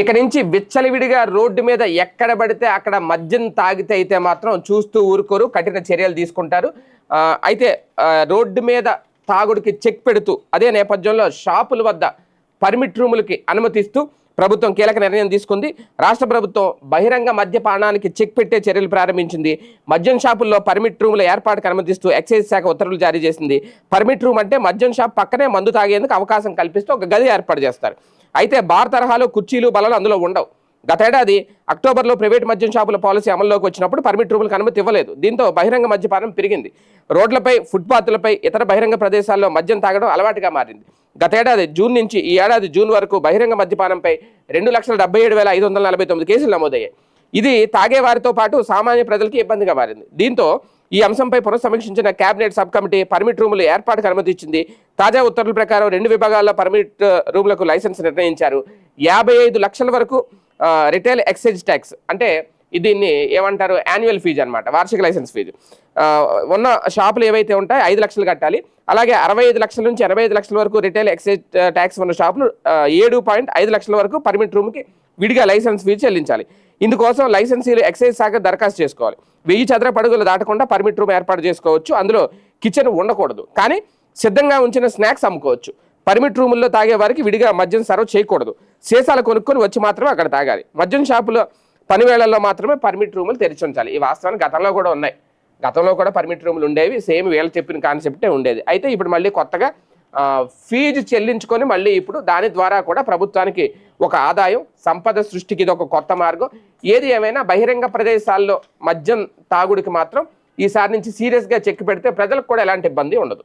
ఇక నుంచి విచ్చలవిడిగా రోడ్డు మీద ఎక్కడ పడితే అక్కడ మద్యం తాగితే అయితే మాత్రం చూస్తూ ఊరుకోరు కఠిన చర్యలు తీసుకుంటారు. అయితే రోడ్డు మీద తాగుడికి చెక్ పెడుతూ అదే నేపథ్యంలో షాపుల వద్ద పర్మిట్ రూములకి అనుమతిస్తూ ప్రభుత్వం కీలక నిర్ణయం తీసుకుంది. రాష్ట్ర ప్రభుత్వం బహిరంగ మద్యపానానికి చెక్ పెట్టే చర్యలు ప్రారంభించింది. మద్యం షాపుల్లో పర్మిట్ రూముల ఏర్పాటుకు అనుమతిస్తూ ఎక్సైజ్ శాఖ ఉత్తర్వులు జారీ చేసింది. పర్మిట్ రూమ్ అంటే మద్యం షాప్ పక్కనే మందు తాగేందుకు అవకాశం కల్పిస్తూ ఒక గది ఏర్పాటు చేస్తారు. అయితే బార్ తరహాలో కుర్చీలు బలలు అందులో ఉండవు. గతేడాది అక్టోబర్లో ప్రైవేట్ మద్యం షాపుల పాలసీ అమల్లోకి వచ్చినప్పుడు పర్మిట్ రూములకు అనుమతి ఇవ్వలేదు. దీంతో బహిరంగ మద్యపానం పెరిగింది. రోడ్లపై ఫుట్పాత్లపై ఇతర బహిరంగ ప్రదేశాల్లో మద్యం తాగడం అలవాటుగా మారింది. గతేడాది జూన్ నుంచి ఈ ఏడాది జూన్ వరకు బహిరంగ మద్యపానంపై రెండు లక్షల డెబ్బై ఏడు వేల ఐదు వందల నలభై తొమ్మిది కేసులు నమోదయ్యాయి. ఇది తాగేవారితో పాటు సామాన్య ప్రజలకి ఇబ్బందిగా మారింది. దీంతో ఈ అంశంపై పునఃసమీక్షించిన కేబినెట్ సబ్ కమిటీ పర్మిట్ రూములు ఏర్పాటుకు అనుమతి ఇచ్చింది. తాజా ఉత్తర్వుల ప్రకారం రెండు విభాగాల్లో పర్మిట్ uh, రూమ్లకు లైసెన్స్ నిర్ణయించారు. యాభై ఐదు లక్షల వరకు రిటైల్ ఎక్సైజ్ ట్యాక్స్ అంటే దీన్ని ఏమంటారు యాన్యువల్ ఫీజు అనమాట వార్షిక లైసెన్స్ ఫీజు ఉన్న షాపులు ఏవైతే ఉంటాయో ఐదు లక్షలు కట్టాలి. అలాగే అరవై ఐదు లక్షల నుంచి ఎనభై ఐదు లక్షల వరకు రిటైల్ ఎక్సైజ్ ట్యాక్స్ ఉన్న షాపులు ఏడు పాయింట్ ఐదు లక్షల వరకు పర్మిట్ రూమ్కి విడిగా లైసెన్స్ ఫీజు చెల్లించాలి. ఇందుకోసం లైసెన్సీలు ఎక్సైజ్ శాఖ దరఖాస్తు చేసుకోవాలి. వెయ్యి చదరపు అడుగులు దాటకుండా పర్మిట్ రూమ్ ఏర్పాటు చేసుకోవచ్చు. అందులో కిచెన్ ఉండకూడదు. కానీ సిద్ధంగా ఉంచిన స్నాక్స్ అమ్ముకోవచ్చు. పర్మిట్ రూముల్లో తాగే వారికి విడిగా మద్యం సర్వ్ చేయకూడదు. సీసాలు కొనుక్కొని వచ్చి మాత్రమే అక్కడ తాగాలి. మద్యం షాపులో పని వేళల్లో మాత్రమే పర్మిట్ రూములు తెరిచి ఉంచాలి. ఈ వాస్తవాన్ని గతంలో కూడా ఉన్నాయి. గతంలో కూడా పర్మిట్ రూములు ఉండేవి. సేమ్ వీళ్ళు చెప్పిన కాన్సెప్టే ఉండేది. అయితే ఇప్పుడు మళ్ళీ కొత్తగా ఫీజు చెల్లించుకొని మళ్ళీ ఇప్పుడు దాని ద్వారా కూడా ప్రభుత్వానికి ఒక ఆదాయం సంపద సృష్టికి ఇది ఒక కొత్త మార్గం. ఏది ఏమైనా బహిరంగ ప్రదేశాల్లో మద్యం తాగుడికి మాత్రం ఈసారి నుంచి సీరియస్గా చెక్ పెడితే ప్రజలకు కూడా ఎలాంటి ఇబ్బంది ఉండదు.